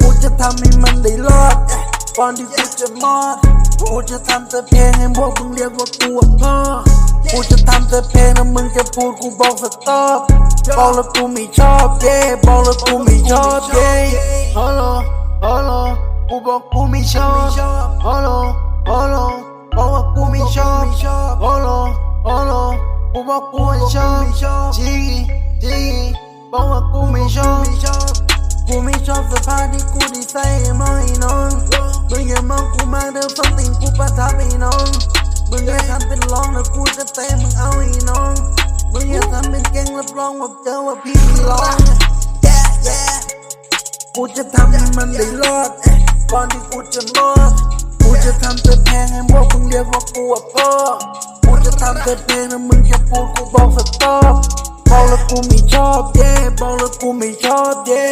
กูจะทำให้มันได้รอดก่อนที่กูจะมอดกูจะทำแต่เพลงให้พวกมึงเรียกว่ากูพ่อกูจะทำแต่เพลงแล้วมึงจะพูดกูบอกสต็อปบอกแล้วกูไม่ชอบเย่บอกแล้วกูไม่ชอบเย่ฮัลโหลฮัลโหลกูบอกกูไม่ชอบฮัลโหล กูบอกกูไม่ชอบจีจีบอกว่ากูไม่ชอบกูไม่ชอบสื้อผ้าที่กูได้ใส่มาให้น้องมึงอย่ามองกูมากเดี๋ยวฟังติงกูประทับให้น้องมึงอย่าทำเป็นร้องแล้วกูจะเตะมึงเอาให้น้องมึงอย่าทำเป็นเก่งรับรองว่าเจอว่าพี่ร้อง yeah yeah กูจะทำให้มันได้รอดก่อนที่กูจะรอดกูจะทำแต่เพงให้พวกมึงเรียกว่ากูว่าพ่อ จะทำแต่เพลงแล้วมึงจะพูดกูบอกสต็อปบอกแล้วกูไม่ชอบเย่บอกแล้วกูไม่ชอบเย่